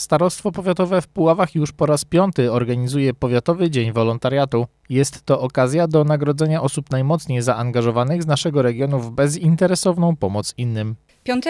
Starostwo Powiatowe w Puławach już po raz piąty organizuje Powiatowy Dzień Wolontariatu. Jest to okazja do nagrodzenia osób najmocniej zaangażowanych z naszego regionu w bezinteresowną pomoc innym. 5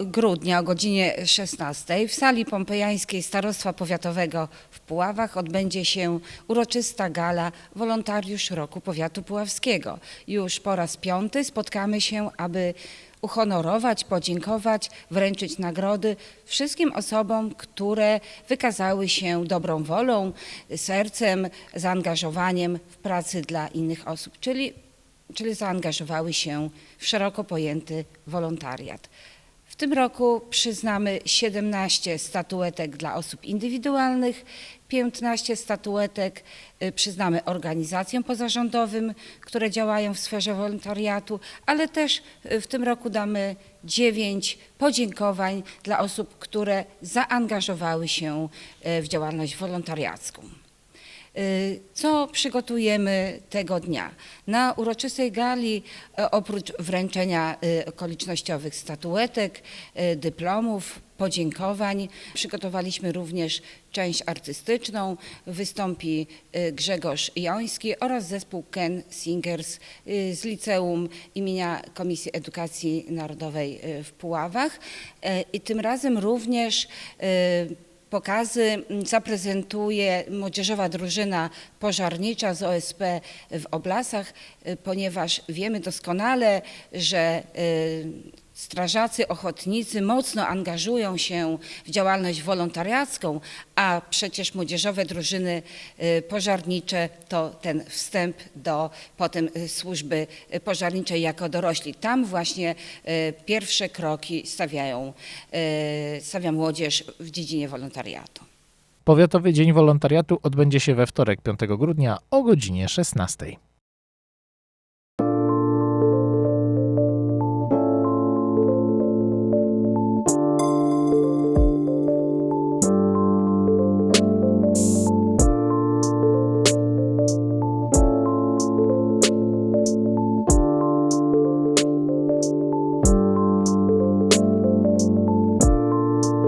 grudnia o godzinie 16 w sali pompejańskiej Starostwa Powiatowego w Puławach odbędzie się uroczysta gala Wolontariusz Roku Powiatu Puławskiego. Już po raz piąty spotkamy się, aby uhonorować, podziękować, wręczyć nagrody wszystkim osobom, które wykazały się dobrą wolą, sercem, zaangażowaniem w pracy dla innych osób, czyli czyli zaangażowały się w szeroko pojęty wolontariat. W tym roku przyznamy 17 statuetek dla osób indywidualnych, 15 statuetek y, przyznamy organizacjom pozarządowym, które działają w sferze wolontariatu, ale też y, w tym roku damy 9 podziękowań dla osób, które zaangażowały się y, w działalność wolontariacką. Y, Co przygotujemy tego dnia? Na uroczystej gali, e, oprócz wręczenia y, okolicznościowych statuetek, y, dyplomów, podziękowań, przygotowaliśmy również część artystyczną. Wystąpi Grzegorz Joński oraz zespół Ken Singers z Liceum imienia Komisji Edukacji Narodowej w Puławach. E, I tym razem również Pokazy mm, zaprezentuje młodzieżowa drużyna pożarnicza z OSP w Oblasach, y, ponieważ wiemy doskonale, że y, strażacy, ochotnicy mocno angażują się w działalność wolontariacką, a przecież młodzieżowe drużyny y, pożarnicze to ten wstęp do potem y, służby pożarniczej jako dorośli. Tam właśnie y, pierwsze kroki stawiają, stawia młodzież w dziedzinie wolontariatu. Powiatowy Dzień Wolontariatu odbędzie się we wtorek 5 grudnia o godzinie 16.